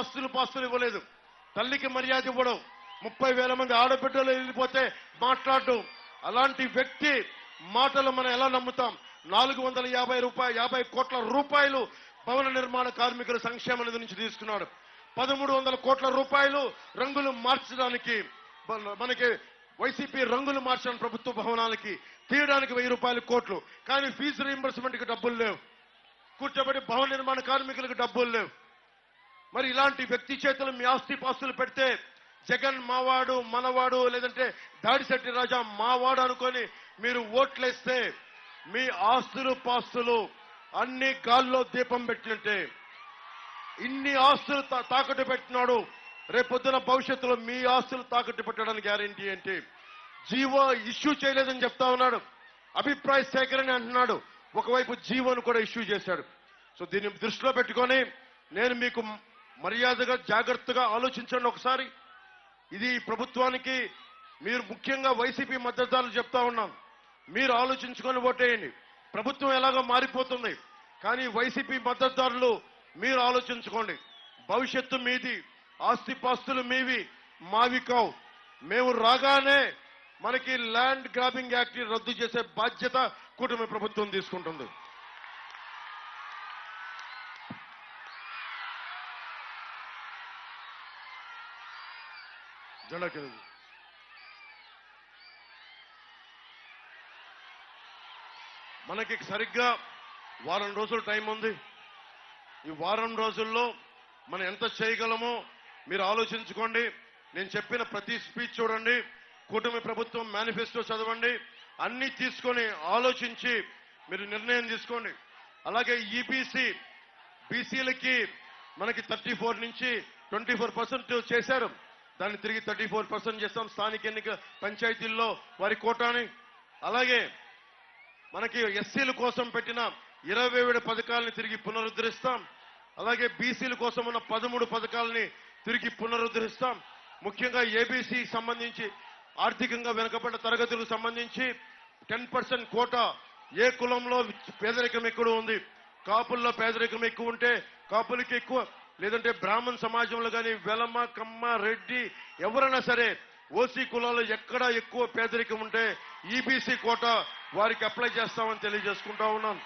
ఆస్తులు పాస్తులు ఇవ్వలేదు. తల్లికి మర్యాద ఇవ్వడం. ముప్పై వేల మంది ఆడబిడ్డలు వెళ్ళిపోతే మాట్లాడడం. అలాంటి వ్యక్తి మాటలు మనం ఎలా నమ్ముతాం? నాలుగు వందల యాభై రూపాయలు యాభై కోట్ల రూపాయలు భవన నిర్మాణ కార్మికుల సంక్షేమ నిధి నుంచి తీసుకున్నాడు. పదమూడు వందల కోట్ల రూపాయలు రంగులు మార్చడానికి మనకి వైసీపీ రంగులు మార్చిన ప్రభుత్వ భవనాలకి తీయడానికి వెయ్యి రూపాయల కోట్లు. కానీ ఫీజు రీంబర్స్మెంట్కి డబ్బులు లేవు. కూర్చోబెట్టి భవన నిర్మాణ కార్మికులకు డబ్బులు లేవు. మరి ఇలాంటి వ్యక్తి చేతులు మీ ఆస్తి పాస్తులు పెడితే జగన్ మావాడు మనవాడు లేదంటే దాడిశెట్టి రాజా మావాడు అనుకొని మీరు ఓట్లేస్తే మీ ఆస్తులు పాస్తులు అన్ని గాల్లో దీపం పెట్టినట్టే. ఇన్ని ఆస్తులు తా- తాకట్టు పెట్టినాడు. రేపొద్దున భవిష్యత్తులో మీ ఆస్తులు తాకట్టు పెట్టడానికి గ్యారంటీ ఏంటి? జీవో ఇష్యూ చేయలేదని చెప్తా ఉన్నాడు. అభిప్రాయ సేకరణ అంటున్నాడు. ఒకవైపు జీవోను కూడా ఇష్యూ చేశాడు. సో దీన్ని దృష్టిలో పెట్టుకొని నేను మీకు మర్యాదగా జాగ్రత్తగా ఆలోచించండి ఒకసారి. ఇది ప్రభుత్వానికి మీరు ముఖ్యంగా వైసీపీ మద్దతుదారులు చెప్తా ఉన్నాం. మీరు ఆలోచించుకొని ఓటేయండి ప్రభుత్వం ఎలాగో మారిపోతుంది. కానీ వైసీపీ మద్దతుదారులు మీరు ఆలోచించుకోండి. భవిష్యత్తు మీది ఆస్తిపాస్తులు మీవి మావి కావు. మేము రాగానే మనకి ల్యాండ్ గ్రాబింగ్ యాక్ట్ రద్దు చేసే బాధ్యత కూటమి ప్రభుత్వం తీసుకుంటుంది. జెండా కింద మనకి సరిగ్గా వారం రోజులు టైం ఉంది. ఈ వారం రోజుల్లో మనం ఎంత చేయగలమో మీరు ఆలోచించుకోండి. నేను చెప్పిన ప్రతి స్పీచ్ చూడండి. కూటమి ప్రభుత్వం మేనిఫెస్టో చదవండి. అన్ని తీసుకొని ఆలోచించి మీరు నిర్ణయం తీసుకోండి. అలాగే ఈబీసీ బీసీలకి మనకి థర్టీ ఫోర్ నుంచి ట్వంటీ ఫోర్ పర్సెంట్ చేశారు. దాన్ని తిరిగి థర్టీ ఫోర్ పర్సెంట్ చేస్తాం స్థానిక ఎన్నిక పంచాయతీల్లో వారి కోటాని. అలాగే మనకి ఎస్సీల కోసం పెట్టిన ఇరవై ఏడు పథకాలని తిరిగి పునరుద్ధరిస్తాం. అలాగే బీసీల కోసం ఉన్న పదమూడు పథకాలని తిరిగి పునరుద్ధరిస్తాం. ముఖ్యంగా ఏబీసీ సంబంధించి ఆర్థికంగా వెనుకబడ్డ తరగతులకు సంబంధించి టెన్ పర్సెంట్ కోటా ఏ కులంలో పేదరికం ఎక్కువ ఉంది? కాపుల్లో పేదరికం ఎక్కువ ఉంటే కాపులకి ఎక్కువ లేదంటే బ్రాహ్మణ్ సమాజంలో కానీ వెలమ కమ్మ రెడ్డి ఎవరైనా సరే ఓసీ కులాల్లో ఎక్కడ ఎక్కువ పేదరికం ఉంటే ఈబీసీ కోట వారికి అప్లై చేస్తామని తెలియజేసుకుంటా ఉన్నాను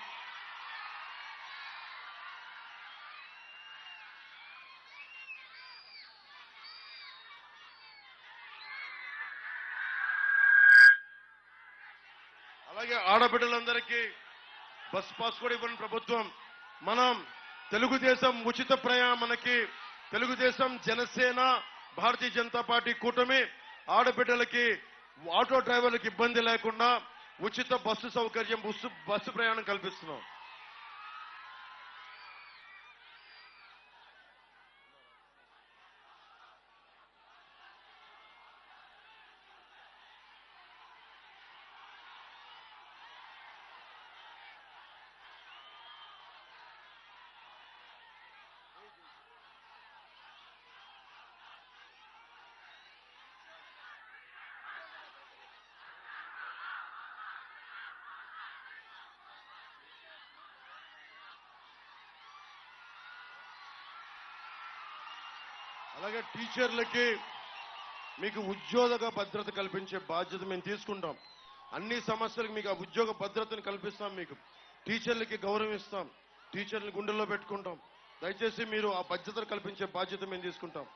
అలాగే ఆడబిడ్డలందరికీ బస్ పాస్ కూడా ఇవ్వని ప్రభుత్వం. మనం తెలుగుదేశం ఉచిత ప్రయాణం మనకి తెలుగుదేశం జనసేన భారతీయ జనతా పార్టీ కూటమి ఆడబిడ్డలకి ఆటో డ్రైవర్లకు ఇబ్బంది లేకుండా ఉచిత బస్సు సౌకర్యం బస్సు బస్సు ప్రయాణం కల్పిస్తున్నాం. అలాగే టీచర్లకి మీకు ఉద్యోగ భద్రత కల్పించే బాధ్యత మేము తీసుకుంటాం. అన్ని సమస్యలకు మీకు ఆ ఉద్యోగ భద్రతను కల్పిస్తాం మీకు. టీచర్లకి గౌరవం ఇస్తాం టీచర్ని గుండెల్లో పెట్టుకుంటాం. దయచేసి మీరు ఆ బాధ్యతను కల్పించే బాధ్యత మేము తీసుకుంటాం.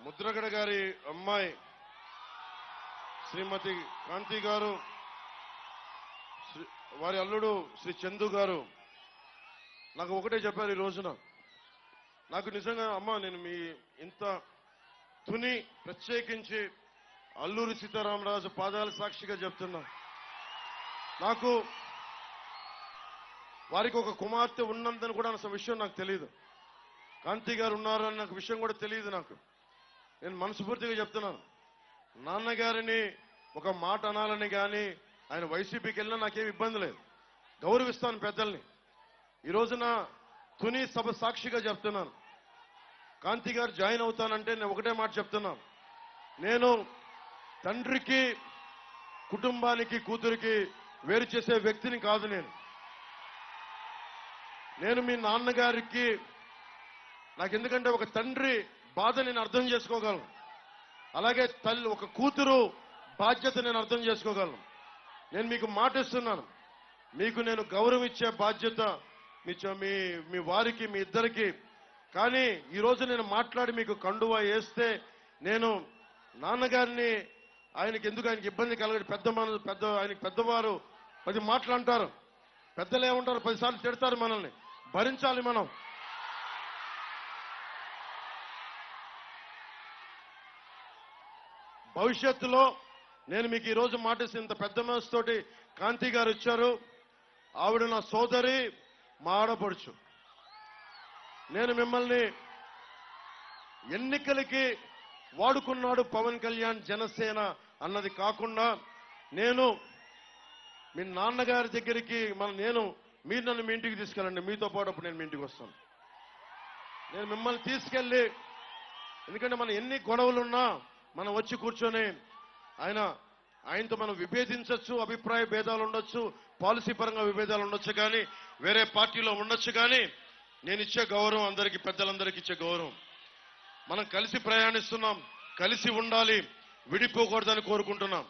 ముద్రగడ గారి అమ్మాయి శ్రీమతి కాంతి గారు శ్రీ- వారి అల్లుడు శ్రీ చందు గారు. నాకు ఒకటే చెప్పారు ఈ రోజున. నాకు నిజంగా అమ్మ నేను మీ ఇంత తుని ప్రత్యేకించి అల్లూరి సీతారామరాజు పాదాల సాక్షిగా చెప్తున్నా. నాకు వారికి ఒక కుమార్తె ఉన్నందని కూడా అన్న విషయం నాకు తెలియదు కాంతి గారు ఉన్నారని నాకు విషయం కూడా తెలియదు నాకు. నేను మనస్ఫూర్తిగా చెప్తున్నాను. నాన్నగారిని ఒక మాట అనాలని కానీ ఆయన వైసీపీకి వెళ్ళినా నాకేం ఇబ్బంది లేదు. గౌరవిస్తాను పెద్దల్ని. ఈ రోజున తుని సభ సాక్షిగా చెప్తున్నాను. కాంతి గారు జాయిన్ అవుతానంటే నేను ఒకటే మాట చెప్తున్నాను. నేను తండ్రికి కుటుంబానికి కూతురికి వేరు చేసే వ్యక్తిని కాదు నేను. నేను మీ నాన్నగారికి నాకు ఎందుకంటే ఒక తండ్రి బాధ నేను అర్థం చేసుకోగలను. అలాగే తల్లి ఒక కూతురు బాధ్యత నేను అర్థం చేసుకోగలను. నేను మీకు మాట ఇస్తున్నాను మీకు నేను గౌరవం ఇచ్చే బాధ్యత మీ మీ మీ వారికి మీ ఇద్దరికి. కానీ ఈరోజు నేను మాట్లాడి మీకు కండువా వేస్తే నేను నాన్నగారిని ఆయనకి ఎందుకు ఆయనకి ఇబ్బంది కలగదు పెద్ద మన పెద్ద ఆయనకి పెద్దవారు పది మాటలు అంటారు. పెద్దలు ఏమంటారు? పదిసార్లు తిడతారు మనల్ని. భరించాలి మనం. భవిష్యత్తులో నేను మీకు ఈ రోజు మాటేసి ఇంత పెద్ద మనసుతోటి కాంతి గారు ఇచ్చారు ఆవిడ నా సోదరి మా ఆడపడుచు. నేను మిమ్మల్ని ఎన్నికలకి వాడుకున్నాడు పవన్ కళ్యాణ్ జనసేన అన్నది కాకుండా నేను మీ నాన్నగారి దగ్గరికి మన నేను మీరు నన్ను మీ ఇంటికి తీసుకెళ్ళండి. మీతో పాటు అప్పుడు నేను మీ ఇంటికి వస్తాను. నేను మిమ్మల్ని తీసుకెళ్ళి ఎందుకంటే మన ఎన్ని గొడవలున్నా మనం వచ్చి కూర్చొని ఆయన ఆయనతో మనం విభేదించవచ్చు అభిప్రాయ భేదాలు ఉండొచ్చు పాలసీ పరంగా విభేదాలు ఉండొచ్చు కానీ వేరే పార్టీలో ఉండొచ్చు కానీ నేను ఇచ్చే గౌరవం అందరికీ పెద్దలందరికీ ఇచ్చే గౌరవం. మనం కలిసి ప్రయాణిస్తున్నాం కలిసి ఉండాలి విడిపోకూడదని కోరుకుంటున్నాం.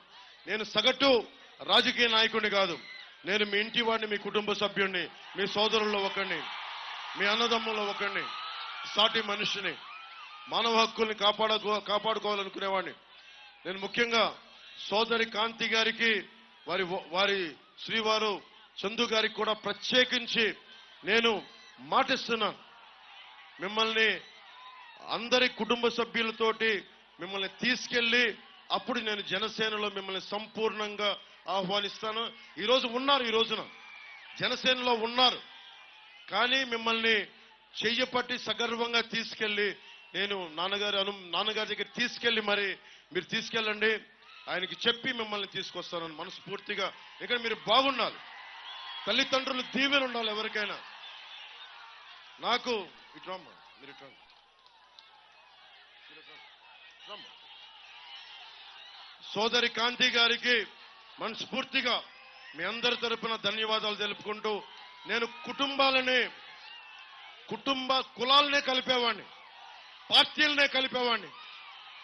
నేను సగటు రాజకీయ నాయకుడిని కాదు నేను మీ ఇంటి వాడిని మీ కుటుంబ సభ్యుడిని మీ సోదరుల్లో ఒకడిని మీ అన్నదమ్ముల్లో ఒకడిని సాటి మనిషిని. మానవ హక్కుల్ని కాపాడుకో కాపాడుకోవాలనుకునేవాడిని. నేను ముఖ్యంగా సోదరి కాంతి గారికి వారి వారి శ్రీవారు చందు గారికి కూడా ప్రత్యేకించి నేను మాటిస్తున్నాను మిమ్మల్ని అందరి కుటుంబ సభ్యులతోటి మిమ్మల్ని తీసుకెళ్ళి అప్పుడు నేను జనసేనలో మిమ్మల్ని సంపూర్ణంగా ఆహ్వానిస్తాను. ఈరోజు ఉన్నారు ఈ రోజున. జనసేనలో ఉన్నారు. కానీ మిమ్మల్ని చెయ్యపట్టి సగర్వంగా తీసుకెళ్ళి నేను నాన్నగారు అను నాన్నగారి దగ్గర తీసుకెళ్ళి మరి మీరు తీసుకెళ్ళండి. ఆయనకి చెప్పి మిమ్మల్ని తీసుకొస్తానని మనస్ఫూర్తిగా ఇక్కడ మీరు బాగుండాలి. తల్లిదండ్రులు దీవెన ఉండాలి ఎవరికైనా. నాకు ఇటు మీరు ఇటు సోదరి కాంతి గారికి మనస్ఫూర్తిగా మీ అందరి తరపున ధన్యవాదాలు తెలుపుకుంటూ నేను కుటుంబాలని కుటుంబ కులాలనే కలిపేవాడిని. పార్టీలనే కలిపేవాడిని.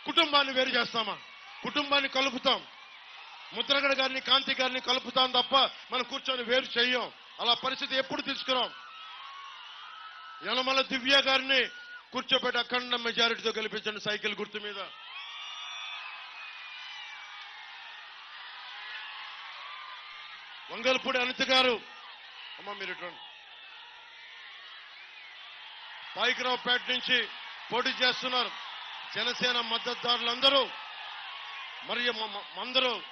కుటుంబాన్ని వేరు చేస్తామా? కుటుంబాన్ని కలుపుతాం. ముద్రగడ గారిని కాంతి గారిని కలుపుతాం తప్ప మనం కూర్చొని వేరు చేయం అలా పరిస్థితి ఎప్పుడు తీసుకురాం? యనమల దివ్య గారిని కూర్చోబెట్టి అఖండ మెజారిటీతో గెలిపించండి సైకిల్ గుర్తు మీద. వంగల్పూడి అనిత గారు అమ్మ మీరు ఇటు పాయికరావుపేట నుంచి పోటీ చేస్తున్నారు. జనసేన మద్దతుదారులందరూ మరియు మ- అందరూ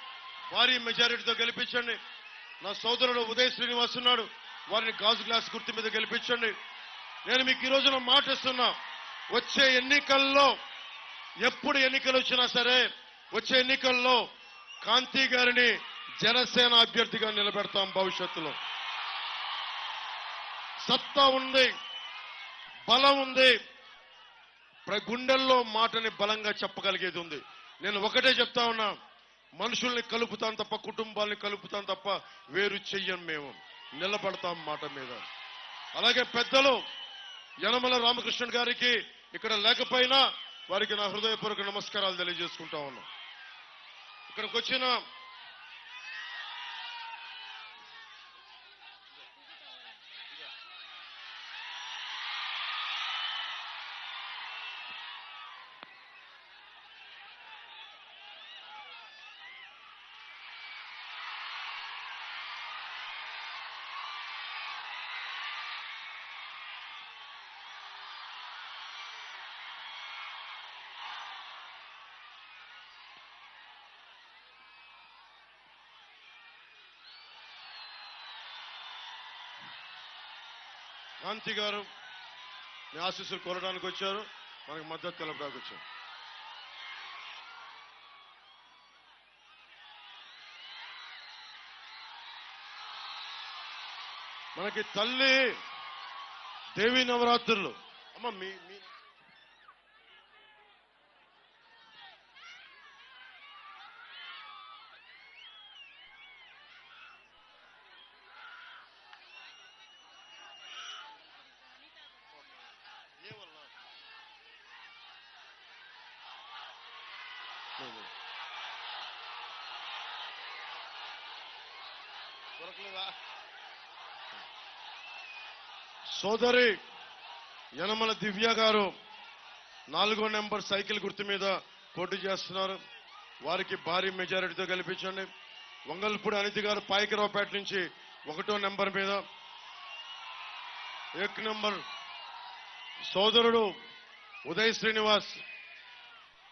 భారీ మెజారిటీతో గెలిపించండి. నా సోదరుడు ఉదయ్ శ్రీనివాస్ ఉన్నాడు. వారిని గాజు గ్లాస్ గుర్తు మీద గెలిపించండి. నేను మీకు ఈ రోజున మాటిస్తున్నా వచ్చే ఎన్నికల్లో ఎప్పుడు ఎన్నికలు వచ్చినా సరే వచ్చే ఎన్నికల్లో కాంతి గారిని జనసేన అభ్యర్థిగా నిలబెడతాం భవిష్యత్తులో. సత్తా ఉంది బలం ఉంది. గుండెల్లో మాటని బలంగా చెప్పగలిగేది ఉంది. నేను ఒకటే చెప్తా ఉన్నా మనుషుల్ని కలుపుతాం తప్ప కుటుంబాల్ని కలుపుతాం తప్ప వేరు చెయ్యం మేము. నిలబడతాం మాట మీద. అలాగే పెద్దలు యనమల రామకృష్ణుడు గారికి ఇక్కడ లేకపోయినా వారికి నా హృదయపూర్వక నమస్కారాలు తెలియజేసుకుంటా ఉన్నాం. ఇక్కడికి వచ్చిన కాంతి గారు మీ ఆశీస్సులు కోరడానికి వచ్చారు. మనకు మద్దతు తెలపడానికి వచ్చారు. మనకి తల్లి దేవి నవరాత్రులు. అమ్మ మీ సోదరి యనమల దివ్య గారు నాలుగో నెంబర్ సైకిల్ గుర్తు మీద పోటీ చేస్తున్నారు. వారికి భారీ మెజారిటీతో గెలిపించండి. వంగల్పూడి అనితి గారు పాయకరావుపేట నుంచి ఒకటో నెంబర్ మీద. ఏక్ నెంబర్ సోదరుడు ఉదయ్ శ్రీనివాస్.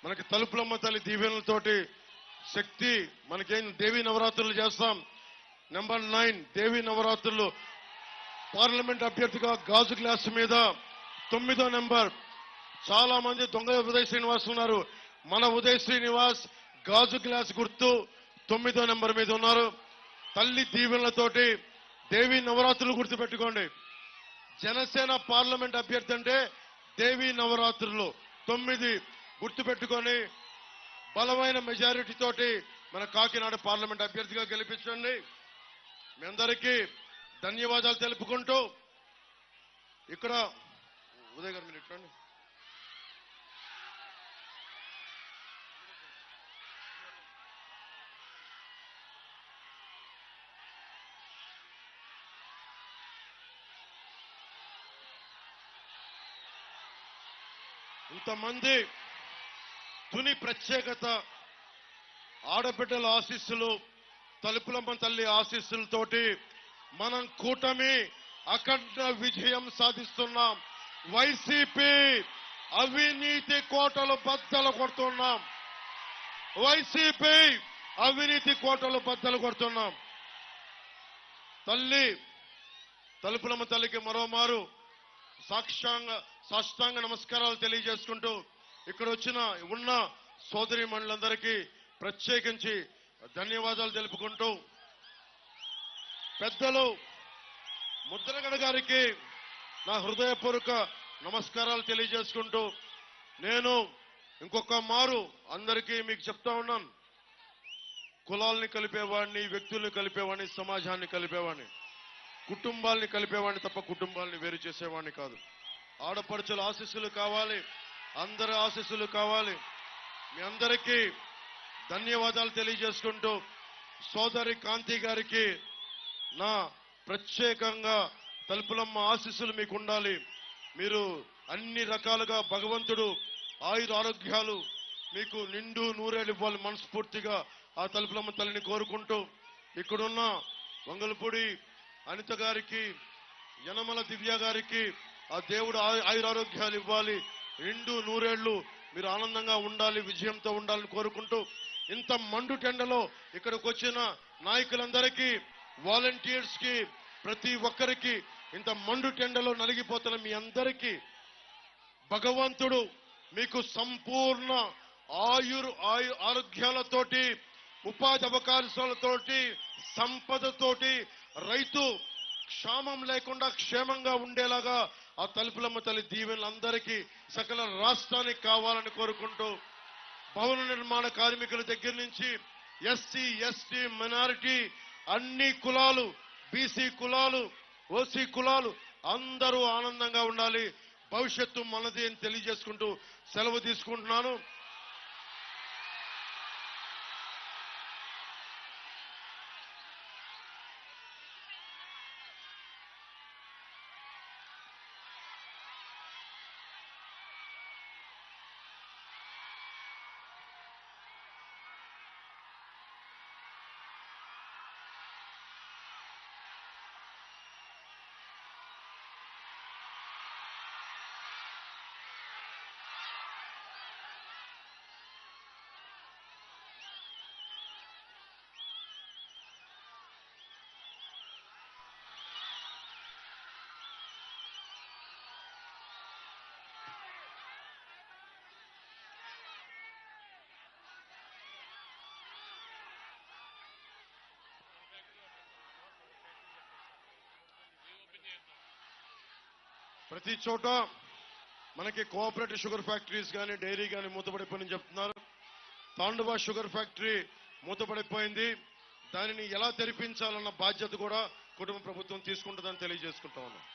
మనకి తలుపులమ్మ తల్లి దీవెనలతోటి శక్తి మనకేం దేవి నవరాత్రులు చేస్తాం. నెంబర్ నైన్ దేవి నవరాత్రులు పార్లమెంట్ అభ్యర్థిగా గాజు గ్లాస్ మీద తొమ్మిదో నెంబర్ చాలా మంది దొంగ ఉదయ్ శ్రీనివాస్ ఉన్నారు. మన ఉదయ్ శ్రీనివాస్ గాజు గ్లాస్ గుర్తు తొమ్మిదో నెంబర్ మీద ఉన్నారు. తల్లి దీవెనలతోటి దేవి నవరాత్రులు గుర్తుపెట్టుకోండి. జనసేన పార్లమెంట్ అభ్యర్థి అంటే దేవి నవరాత్రులు. తొమ్మిది గుర్తుపెట్టుకొని బలమైన మెజారిటీ తోటి మన కాకినాడ పార్లమెంట్ అభ్యర్థిగా గెలిపించండి. మీ అందరికీ ధన్యవాదాలు తెలుపుకుంటూ ఇక్కడ ఉదయ్ గారు మీరు ఇట్లండి. ఇంతమంది తుని ప్రత్యేకత ఆడబిడ్డల ఆశీస్సులు తలుపులమ్మ తల్లి ఆశీస్సులతోటి మనం కూటమి అఖండ విజయం సాధిస్తున్నాం. వైసీపీ అవినీతి కోటలు బద్దలు కొడుతున్నాం. వైసీపీ అవినీతి కోటలు బద్దలు కొడుతున్నాం. తల్లి తలుపులమ్మ తల్లికి మరోమారు సాక్షాంగ సాష్టాంగ నమస్కారాలు తెలియజేసుకుంటూ ఇక్కడ వచ్చిన ఉన్న సోదరి మండలందరికీ ప్రత్యేకించి ధన్యవాదాలు తెలుపుకుంటూ పెద్దలు ముద్రగడ గారికి నా హృదయపూర్వక నమస్కారాలు తెలియజేసుకుంటూ నేను ఇంకొక మారు అందరికీ మీకు చెప్తా ఉన్నాను. కులాల్ని కలిపేవాడిని వ్యక్తుల్ని కలిపేవాడిని సమాజాన్ని కలిపేవాడిని కుటుంబాల్ని కలిపేవాడిని తప్ప కుటుంబాల్ని వేరు చేసేవాడిని కాదు. ఆడపడుచుల ఆశీస్సులు కావాలి అందరి ఆశీస్సులు కావాలి. మీ అందరికీ ధన్యవాదాలు తెలియజేసుకుంటూ సోదరి కాంతి గారికి నా ప్రత్యేకంగా తలుపులమ్మ ఆశీస్సులు మీకు ఉండాలి. మీరు అన్ని రకాలుగా భగవంతుడు ఆయుర ఆరోగ్యాలు మీకు నిండు నూరేళ్ళు ఇవ్వాలి మనస్ఫూర్తిగా ఆ తలుపులమ్మ తల్లిని కోరుకుంటూ ఇక్కడున్న వంగలపూడి అనిత గారికి యనమల దివ్య గారికి ఆ దేవుడు ఆయు- ఆయురారోగ్యాలు ఇవ్వాలి. నిండు నూరేళ్ళు మీరు ఆనందంగా ఉండాలి విజయంతో ఉండాలని కోరుకుంటూ ఇంత మండు టెండలో ఇక్కడికి వచ్చిన నాయకులందరికీ వాలంటీర్స్కి ప్రతి ఒక్కరికి ఇంత మండు టెండలో నలిగిపోతున్న మీ అందరికీ భగవంతుడు మీకు సంపూర్ణ ఆయుర్ ఆయు ఆరోగ్యాలతోటి ఉపాధి అవకాశాలతోటి సంపదతోటి రైతు క్షామం లేకుండా క్షేమంగా ఉండేలాగా ఆ తలుపులమ్మ తల్లి దీవెనలందరికీ సకల రాష్ట్రానికి కావాలని కోరుకుంటూ భవన నిర్మాణ కార్మికుల దగ్గర నుంచి ఎస్సీ ఎస్టీ మైనారిటీ అన్ని కులాలు బీసీ కులాలు ఓసీ కులాలు అందరూ ఆనందంగా ఉండాలి. భవిష్యత్తు మనది అని తెలియజేసుకుంటూ సెలవు తీసుకుంటున్నాను. ప్రతి చోట మనకి కోఆపరేటివ్ షుగర్ ఫ్యాక్టరీస్ కానీ డైరీ కానీ మూతపడిపోయిందని చెప్తున్నారు. తాండువా షుగర్ ఫ్యాక్టరీ మూతపడిపోయింది. దానిని ఎలా తెరిపించాలన్న బాధ్యత కూడా కుటుంబ ప్రభుత్వం తీసుకుంటుందని తెలియజేసుకుంటా ఉన్నాం.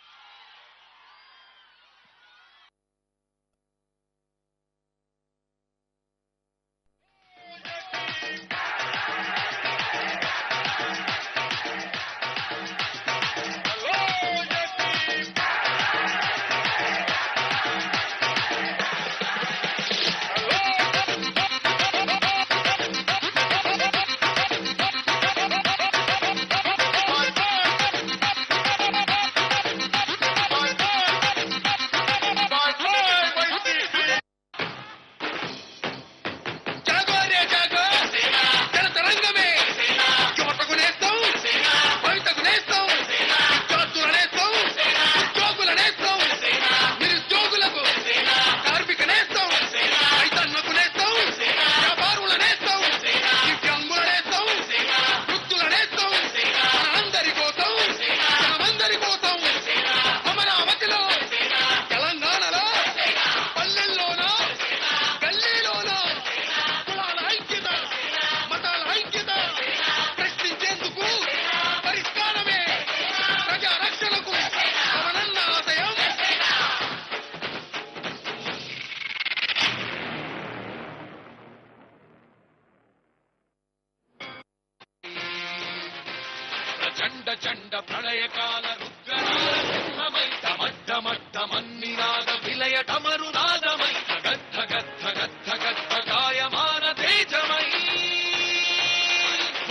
చండ ప్రళయకాల రుద్రనాద సింహమై తమడ్డమడ్డమన్నినాద విలయటమరు నాదమై గద్ద గద్ద గద్ద గద్ద గాయమాన తేజమై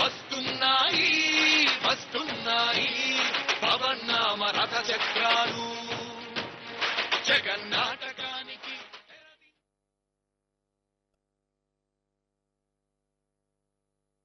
వస్తున్నాయి వస్తున్నాయి పవన్నామ రథ చక్రాలు